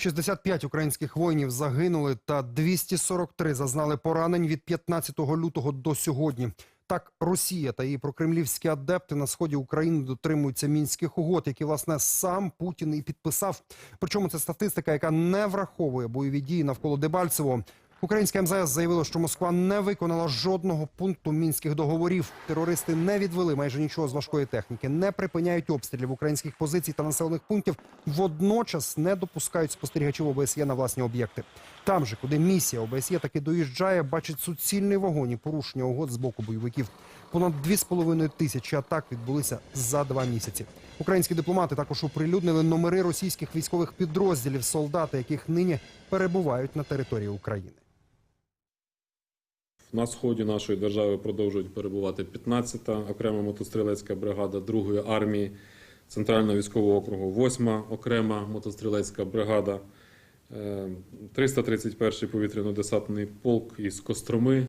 65 українських воїнів загинули та 243 зазнали поранень від 15 лютого до сьогодні. Так, Росія та її прокремлівські адепти на сході України дотримуються мінських угод, які власне сам Путін і підписав. Причому це статистика, яка не враховує бойові дії навколо Дебальцево. Українське МЗС заявило, що Москва не виконала жодного пункту мінських договорів. Терористи не відвели майже нічого з важкої техніки, не припиняють обстрілів українських позицій та населених пунктів. Водночас не допускають спостерігачів ОБСЄ на власні об'єкти. Там же, куди місія ОБСЄ таки доїжджає, бачить суцільний вогонь і порушення угод з боку бойовиків. Понад 2,5 тисячі атак відбулися за два місяці. Українські дипломати також оприлюднили номери російських військових підрозділів, солдати, яких нині перебувають на території України. На сході нашої держави продовжують перебувати 15-та окрема мотострілецька бригада 2-ї армії Центрального військового округу, 8-ма окрема мотострілецька бригада, е, 331-й повітряно-десантний полк із Костроми,